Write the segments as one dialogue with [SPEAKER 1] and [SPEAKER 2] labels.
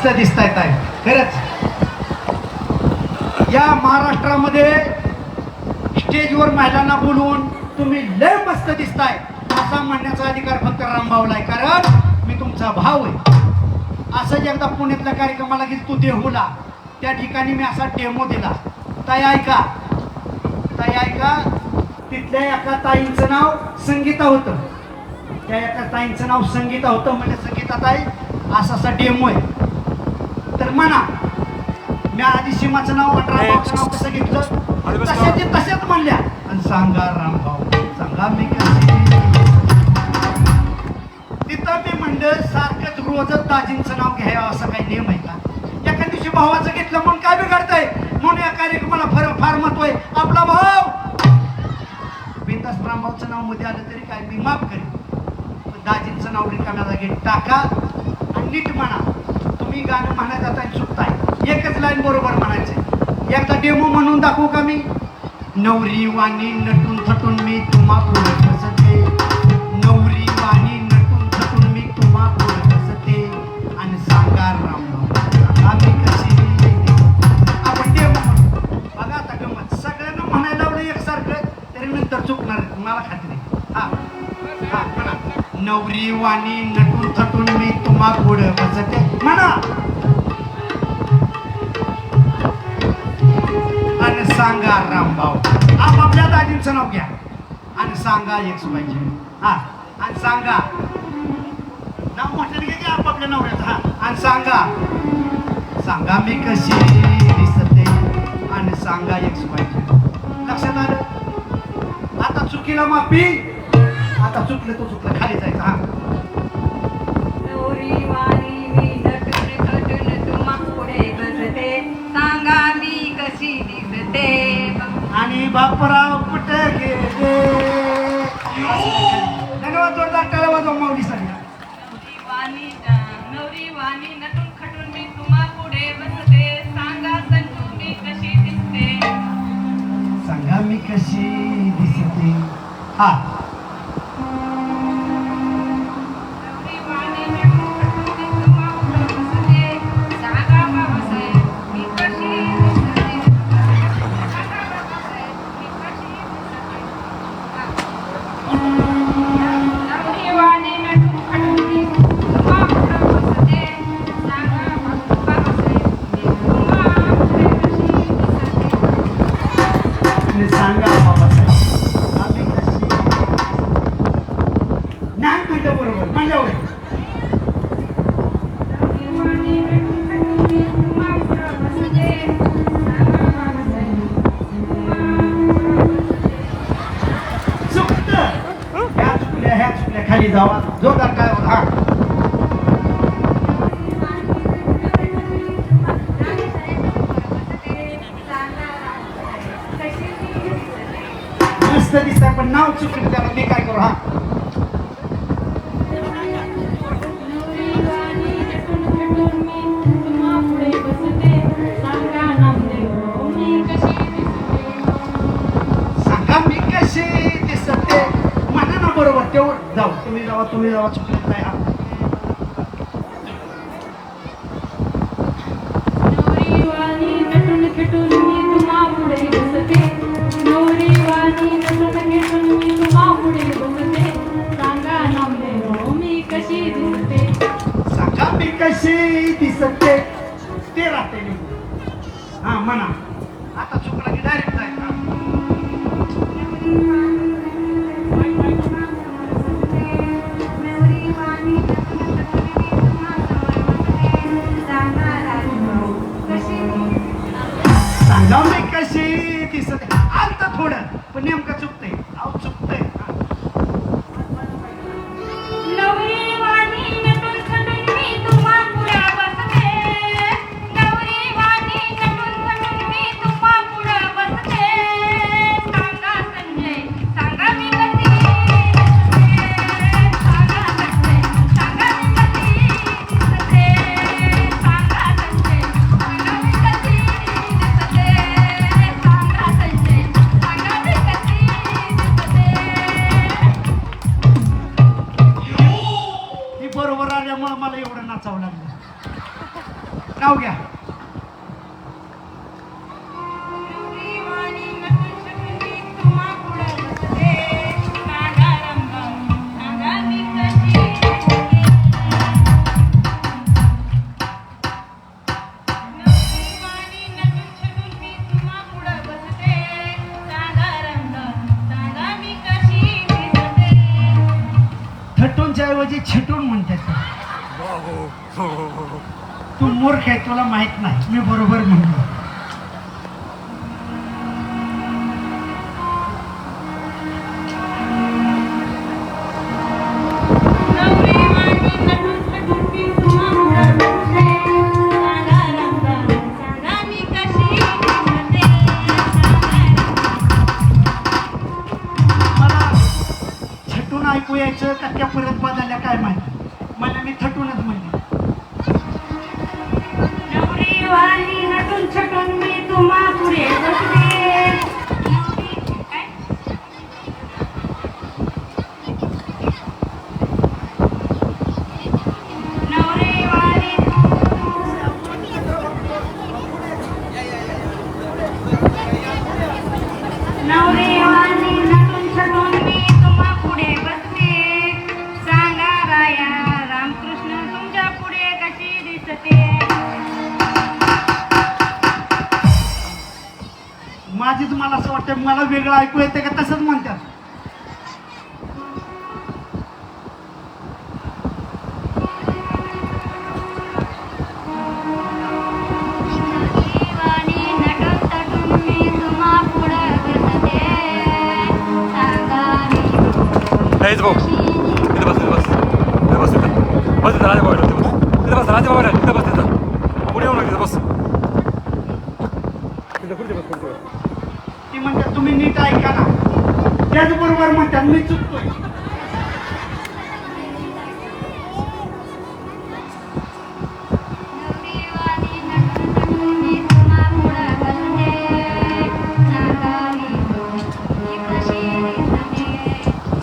[SPEAKER 1] मस्त दिसतायत आहे. खरंच. या महाराष्ट्रामध्ये स्टेजवर महिलांना बोलवून तुम्ही लय मस्त दिसताय. असा म्हणण्याचा अधिकार फक्त रामभावलाय आहे. कारण मी तुमचा भाव आहे. असंच एकदा पुण्यातल्या कार्यक्रमाला गेली तू देहूला. त्या ठिकाणी मी असा डेमो दिला. ताई ऐका. ताई ऐका. तिथल्या एका ताईंचं नाव संगीता होतं. त्या एका ताईंचं नाव संगीता होतं म्हणजे संगीता ताई असा असा डेमो आहे. तर म्हणा. मी आधी सीमाचं नाव अठराचं नाव कसं घेतलं? तशाचे तशाच म्हणल्या. आणि सांगा रामभाऊ सांगा मी तिथं मी म्हणलं सारखंच रोजच दाजींचं नाव घ्यावं असं काही नियम आहे का? एका दिवशी भावाचं घेतलं म्हणून काय बिघडतंय? म्हणून या कार्यक्रमाला फार फार महत्त्व आहे. आपला भाव बिंदास रामभाऊचं नावमध्ये आलं तरी काय? मी माफ करेन. दाजींचं नाव रिकाम्या जागी टाका. आणि नीट म्हणा. तुम्ही गाणं म्हणत आता चुकताय. एकच लाईन बरोबर म्हणायचं एकदा डेमो म्हणून दाखवू का मी? नवरी वाणी नटून थटून मी तुम्हा पुढे बसते. नवरी वाणी नटून थटून मी तुम्हा पुढे बसते. आणि सांगा राम आम्ही कशी आपण डेमो म्हणू. बघा आता गमत. सगळ्यांना म्हणायला लावलं एकसारखं तरी नंतर चुकणार मला खात्री हा. हा म्हणा. नवरी वाणी नटून थटून मी तुम्हा पुढे बसते. म्हणा आणि सांगा रामभाऊ आपापल्या दाजींचं नाव घ्या आणि सांगा एक पाहिजे हा आणि सांगा नाव म्हटलं की आपापल्या नवऱ्याचं हा आणि सांगा सांगा मी कशी दिसते आणि सांगा एक पाहिजे लक्षात आलं आता चुकीला माफी आता चुकलं तो चुकलं खाली जायचं हा
[SPEAKER 2] बसते सांगा मी कशी दिसते.
[SPEAKER 1] आणि बापराव कुठे गेले? धन्यवाद जोरदार टाळ्या वाजवा माऊलीसाठी
[SPEAKER 2] नवरी वाणी नवरी वाणी नटून खटून मी तुम्हा पुढे बसते. सांगा मी कशी दिसते.
[SPEAKER 1] सांगा मी कशी दिसते. हा.
[SPEAKER 2] सांगा
[SPEAKER 1] सुटली त्याला मी काय करू हा? सांगा मी कशी दिसते? म्हणा ना बरोबर तेवढं. जाऊ तुम्ही जावा तुम्ही जावा चुकलं नाही
[SPEAKER 2] कशी दिसते
[SPEAKER 1] ते? राहते हा म्हणा. आता चुकला की डायरेक्ट मी कशी दिसते आलत थोडं पण नेमकं चुकतंय.
[SPEAKER 2] तुमच्या ऐवजी छिटून म्हणतात तू मूर्ख आहे तुला माहीत नाही. मी बरोबर म्हणलो. यायचं का त्या परत बदलल्या काय माहिती? मला मी थटूनच म्हणले.
[SPEAKER 1] नटून छटून मी तुम्हा
[SPEAKER 2] माझीच मला असं वाटतं मला वेगळं ऐकू येते का तसंच म्हणतात.
[SPEAKER 3] बस बस. बस बस बस
[SPEAKER 2] त्याचबरोबर म्हणतात मी चुकतोय.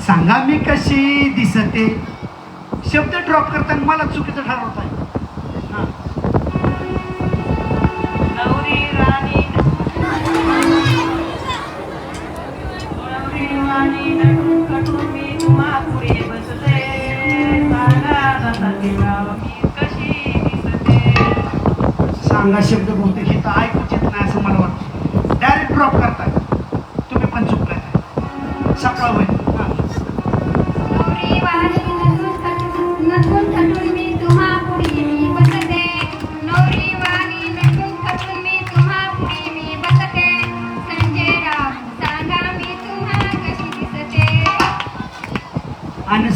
[SPEAKER 1] सांगा मी कशी दिसते.
[SPEAKER 2] शब्द ड्रॉप करताना मला चुकीचं
[SPEAKER 1] ठरवताय. सांगा
[SPEAKER 2] शब्द बहुतेक हे तर ऐकूच येत नाही असं मला वाटतं. डायरेक्ट ड्रॉप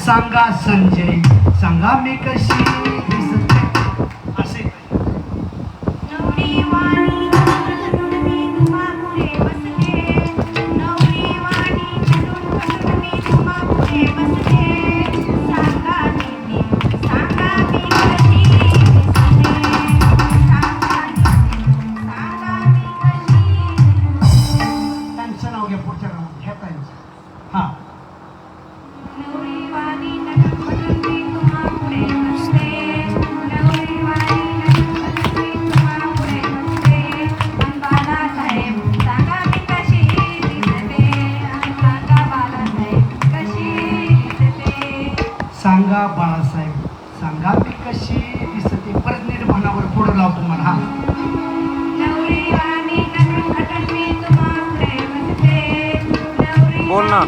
[SPEAKER 1] सांगा
[SPEAKER 2] संजय सांगा मी कशी. बाळासाहेब सांगा मी कशी दिसते? परत निर्माणावर पुढे लावतो मला हा.
[SPEAKER 3] बोल ना.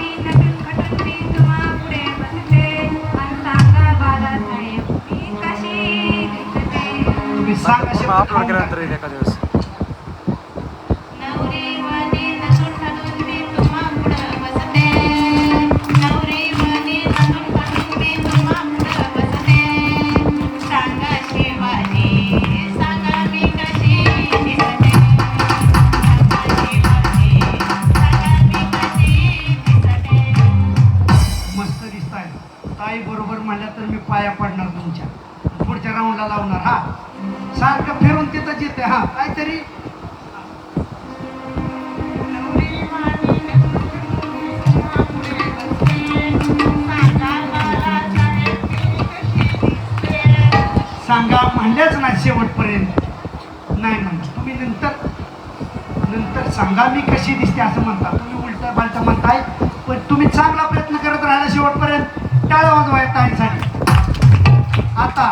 [SPEAKER 1] तुम्ही सांगा
[SPEAKER 2] आपण
[SPEAKER 3] केल्यानंतर
[SPEAKER 2] एखाद्या वेळेस करायला लावणार हा. सारखं फिरून तिथं जिते हा. काहीतरी.
[SPEAKER 1] सांगा
[SPEAKER 2] म्हणलेच नाही शेवटपर्यंत. नाही म्हणत तुम्ही नंतर नंतर सांगा मी कशी दिसते असं म्हणता. तुम्ही उलट बालत म्हणताय पण तुम्ही चांगला प्रयत्न करत राहिला शेवटपर्यंत. टाळ वाजवाय ताईसाठी आता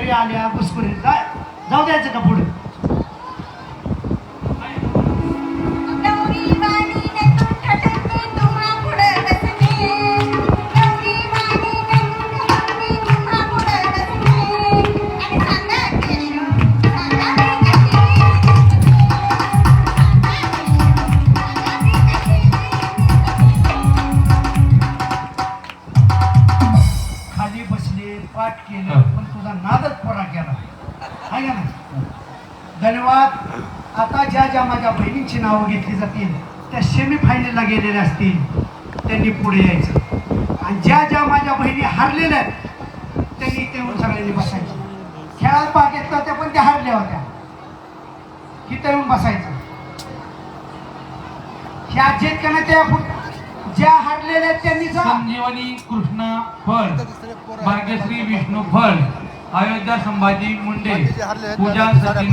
[SPEAKER 1] तरी आल्या घुसखोरी जाय जाऊ द्यायचं का पुढे? ज्या माझ्या बहिणींची नावं घेतली जातील त्या सेमी फायनलला गेलेल्या असतील त्यांनी पुढे यायचं. आणि ज्या ज्या माझ्या बहिणी हारलेल्या आहेत त्यांनी इथे येऊन सगळ्यांनी बसायचं. खेळात भाग घेतला होत्या पण त्या हारल्या होत्या. इथं येऊन बसायचं. ह्या जेत का नाही त्या ज्या हारलेल्या आहेत त्यांनी
[SPEAKER 3] संजीवनी कृष्ण फळ भाग्यश्री विष्णू फळ अयोध्या संभाजी मुंडे पूजा सचिन